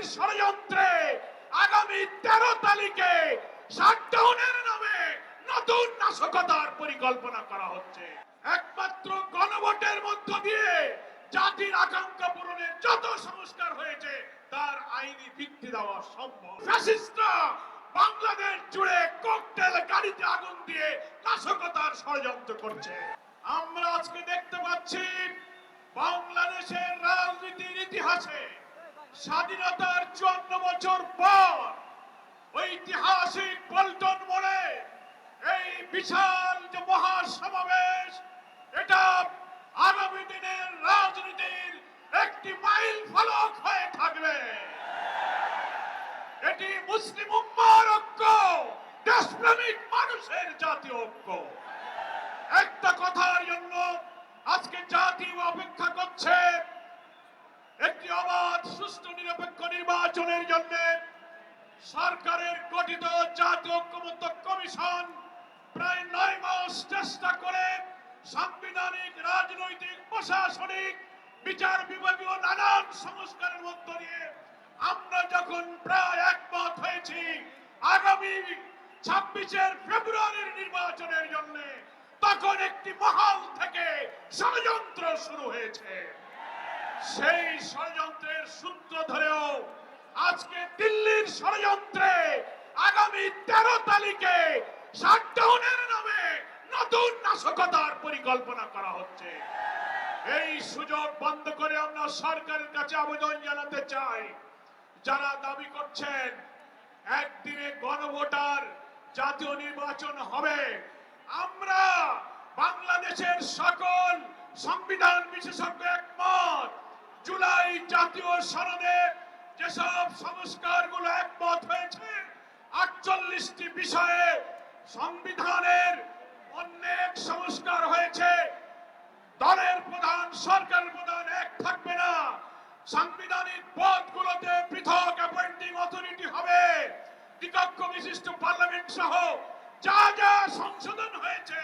দিল্লির ষড়যন্ত্রে আগামী তেরো তারিখে শাটডাউনের নামে নতুন নাশকতার পরিকল্পনা করা হচ্ছে। একমাত্র গণভোটের মধ্য দিয়ে জাতির আকাঙ্ক্ষা পূরণের যত সংস্কার হয়েছে, তার আইনি ভিত্তি দেওয়া সম্ভব। ফ্যাসিস্টরা বাংলাদেশ জুড়ে ককটেল গাড়িতে আগুন দিয়ে নাশকতার ষড়যন্ত্র করছে। আমরা আজকে দেখতে পাচ্ছি বাংলাদেশের রাজনীতির ইতিহাসে স্বাধীনতার চুয়ান্ন বছর পর ঐতিহাসিক পল্টন মোড়ে এই বিশাল যে মহাসমাবেশ, এটা আগামী দিনের রাজনীতির একটি মাইল ফলক হয়ে থাকবে। এটি মুসলিম উম্মার ঐক্য, দেশপ্রেমিক মানুষের জাতীয় ঐক্য। একটা কথার জন্য আজকে জাতি অপেক্ষা করছে অবাধ সুষ্ঠু, নিরপেক্ষ নির্বাচনের জন্য সরকারের গঠিত জাতীয় ঐক্যমত্য কমিশন প্রায় নয় মাস চেষ্টা করে সাংবিধানিক, রাজনৈতিক, প্রশাসনিক বিচার বিভাগীয় নানান সংস্কারের মধ্য দিয়ে আমরা যখন প্রায় একমত হয়েছি, আগামী ছাব্বিশের ফেব্রুয়ারির নির্বাচনের জন্য, তখন একটি মহল থেকে ষড়যন্ত্র শুরু হয়েছে। সেই ষড়যন্ত্রের সূত্র ধরেও আজকে দিল্লির ষড়যন্ত্রে আগামী তেরো তারিখে শাটডাউনের নামে নতুন নাশকতার পরিকল্পনা করা হচ্ছে। এই সুযোগ বন্ধ করে আমরা সরকারের কাছে আবেদন জানাতে চাই। যারা দাবি করছেন, একদিনে গণভোটার জাতীয় নির্বাচন হবে। আমরা বাংলাদেশের সকল সংবিধান বিশেষজ্ঞ একমত জুলাই জাতীয় সনদে যেসব সংস্কারগুলো একমত হয়েছে, আটচল্লিশটি বিষয়ে সংবিধানের অনেক সংস্কার হয়েছে। দলের প্রধান সরকারের প্রধান এক থাকবে না। সাংবিধানিক পদগুলোতে পৃথক অ্যাপয়েন্টিং অথরিটি হবে। দ্বিকক্ষ বিশিষ্ট পার্লামেন্ট সহ যা যা সংশোধন হয়েছে,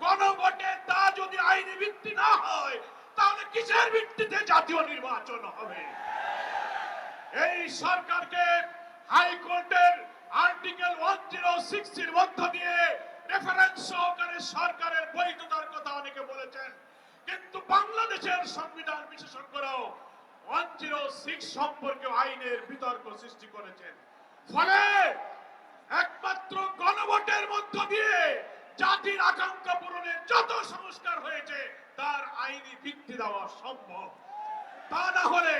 গণভোটে তা যদি আইনি ভিত্তি না হয়, তাহলে কিসের ভিত্তিতে জাতীয় নির্বাচন হবে। এই সরকারকে হাইকোর্টের আর্টিকেল ওয়ান জিরো সিক্সটির মধ্য দিয়ে রেফারেন্স সহকারে সরকারের বৈধতার কথা অনেকে বলেছেন। কিন্তু বাংলাদেশের সংবিধান বিশেষজ্ঞরাও ওয়ান জিরো সিক্স সম্পর্কে আইনের বিতর্ক সৃষ্টি করেছেন। ফলে একমাত্র গণভোটের মধ্য দিয়ে জাতির আকাঙ্ক্ষা পূরণের যত সংস্কার হয়েছে, তার আইনি ভিত্তি দেওয়া সম্ভব। তা না হলে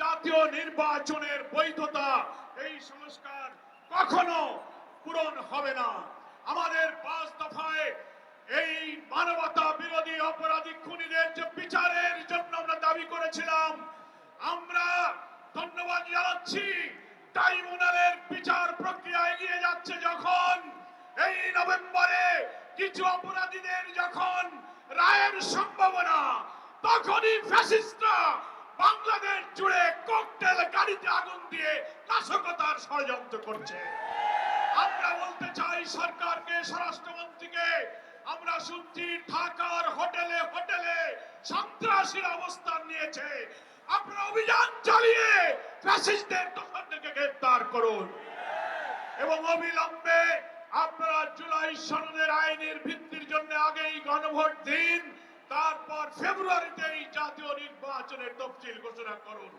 জাতীয় নির্বাচনের বৈধতা এই সংস্কার কখনো পূরণ হবে না। আমাদের পাঁচ দফায় এই মানবতা বিরোধী অপরাধী খুনিদের যে বিচারের জন্য আমরা দাবি করেছিলাম, আমরা ধন্যবাদ জানাচ্ছি। ট্রাইব্যুনালের বিচার প্রক্রিয়া এগিয়ে যাচ্ছে যখন, এই নভেম্বরে কিছু অপরাধীদের যখন রায়ের সম্ভাবনা, তখনই ফ্যাসিস্টরা বাংলাদেশ জুড়ে ককটেল গাড়িতে আগুন দিয়ে নাশকতার ষড়যন্ত্র করছে। আমরা বলতে চাই সরকারকে, স্বরাষ্ট্রমন্ত্রীকে, আমরা শুনছি ঢাকার হোটেলে হোটেলে সন্ত্রাসীর অবস্থান নিয়েছে। আপনারা অভিযান চালিয়ে ফ্যাসিস্টদের থেকে গ্রেফতার করুন। এবং অবিলম্বে আপনারা জুলাই সনদের আইনের ভিত্তির জন্য আগেই গণভোট দিন। তারপর ফেব্রুয়ারিতে এই জাতীয় নির্বাচনের তফসিল ঘোষণা করুন।